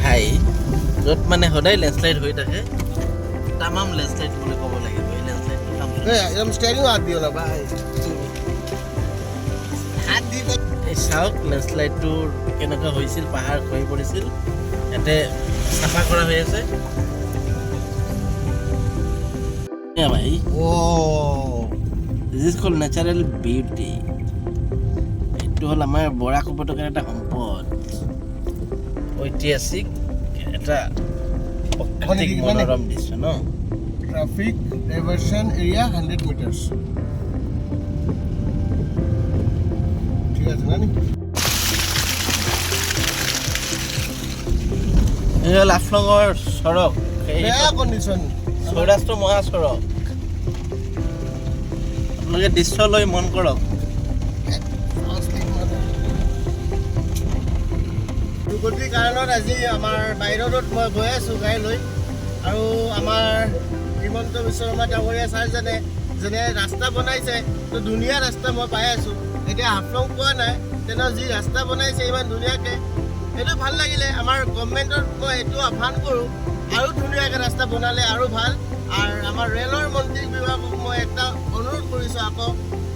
ঠাই য'ত মানে সদায় লেণ্ডশ্লাইড হৈ থাকে তামাম লেণ্ডশ্লাইড বুলি ক'ব লাগিব। এই এই চাওক লেণ্ডশ্লাইডটো কেনেকুৱা হৈছিল পাহাৰ খহি পৰিছিল। ইয়াতে চাফা কৰা হৈ আছে। ভাই অ' this is call natural beauty এইটো হ'ল আমাৰ বৰাক উপত্যকাৰ এটা সম্পদ। ঐতিহাসিক এটা প্ৰাকৃতিক মানে- মানে- মনোৰম দৃশ্য ন? Traffic diversion area hundred meters ঠিক আছে না এই হ'ল আফলঙৰ সেই বেয়া কণ্ডিশ্যন সৌৰাষ্ট্ৰ মহাচৰক আপোনালোকে দৃশ্য লৈ মন কৰক। দুৰ্গতিৰ কাৰণত আজি আমাৰ বাহিৰত মই গৈ আছোঁ গাড়ী লৈ আৰু আমাৰ হিমন্ত বিশ্ব শৰ্মা ডাঙৰীয়া ছাৰজনে যেনে ৰাস্তা বনাইছে তো ধুনীয়া ৰাস্তা মই পাই আছোঁ। এতিয়া হাফলং পোৱা নাই তেওঁ যি ৰাস্তা বনাইছে ইমান ধুনীয়াকৈ সেইটো ভাল লাগিলে। আমাৰ গভমেণ্টত মই এইটো আহ্বান কৰোঁ আৰু ধুনীয়াকৈ ৰাস্তা বনালে আৰু ভাল। আৰু আমাৰ ৰেলৰ মন্ত্ৰী বিভাগক মই এটা অনুৰোধ কৰিছোঁ আকৌ।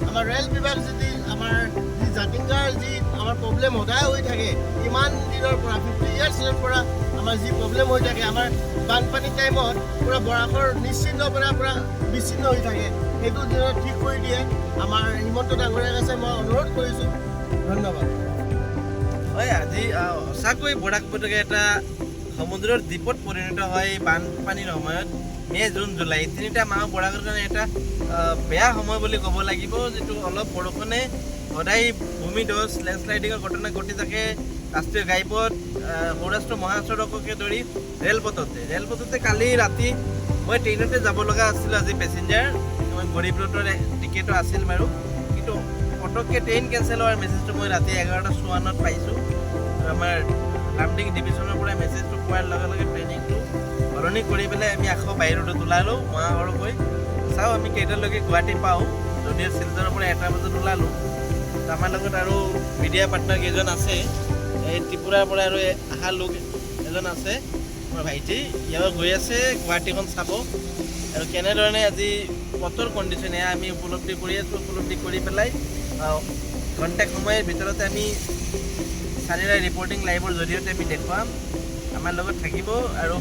আমাৰ ৰেল বিভাগ যদি আমাৰ যি জাতিংগাৰ যি আমাৰ প্ৰব্লেম সদায় হৈ থাকে। ইমান দিনৰ পৰা ফিফটি ইয়াৰ্ছৰ পৰা আমাৰ যি প্ৰব্লেম হৈ থাকে আমাৰ বানপানী টাইমত পূৰা বৰাকৰ নিশ্চিন্ন পৰা পূৰা বিচ্ছিন্ন হৈ থাকে। সেইটো দিনত ঠিক কৰি দিয়ে। আমাৰ হিমন্ত ডাঙৰীয়াৰ কাছে মই অনুৰোধ কৰিছোঁ। ধন্যবাদ। হয় আজি সঁচাকৈ বৰাক উপত্যকা এটা সমুদ্ৰৰ দ্বীপত পৰিণত হয় বানপানীৰ সময়ত। মে' জুন জুলাই তিনিটা মাহ বৰাকৰ কাৰণে এটা বেয়া সময় বুলি ক'ব লাগিব যিটো অলপ বৰষুণে সদায় ভূমিধস লেণ্ডশ্লাইডিঙৰ ঘটনা ঘটি থাকে ৰাষ্ট্ৰীয় ঘাইপথ সৌৰাষ্ট্ৰ মহাসড়ককে ধৰি ৰেলপথতে। ৰেলপথতে কালি ৰাতি মই ট্ৰেইনতে যাব লগা আছিলোঁ আজি পেছেঞ্জাৰ মই গৰীব ৰথৰ টিকেটো আছিল বাৰু। কিন্তু পটককৈ ট্ৰেইন কেঞ্চেল হোৱাৰ মেছেজটো মই ৰাতি এঘাৰটা চৌৱান্নত পাইছোঁ। আমাৰ লামডিং ডিভিজনৰ পৰা মেছেজটো পোৱাৰ লগে লগে প্লেনিংটো সলনি কৰি পেলাই আমি আকৌ বাহিৰতো ওলালোঁ, মহাসড়কৈ চাওঁ আমি কেইটালৈকে গুৱাহাটী পাওঁ। যদিও চিলচৰৰ পৰা এটা বজাত ওলালোঁ। আমাৰ লগত আৰু মিডিয়া পাৰ্টনাৰ কেইজন আছে এই ত্ৰিপুৰাৰ পৰা আৰু অহা লোক এজন আছে মোৰ ভাইটি ইয়াৰ গৈ আছে গুৱাহাটীখন চাব। আৰু কেনেধৰণে আজি বতৰ কণ্ডিশ্যন এয়া আমি উপলব্ধি কৰি আছোঁ উপলব্ধি কৰি পেলাই আহ, ঘণ্টা সময়ৰ ভিতৰতে আমি চাৰিৰাই ৰিপৰ্টিং লাইভৰ জৰিয়তে আমি দেখুৱাম। আমাৰ লগত থাকিব আৰু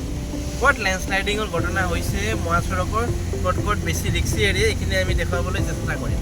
ক'ত লেণ্ডশ্লাইডিঙৰ ঘটনা হৈছে মহাসড়কৰ ক'ত ক'ত বেছি ৰিক্সি এৰিয়া এইখিনি আমি দেখুৱাবলৈ চেষ্টা কৰিম।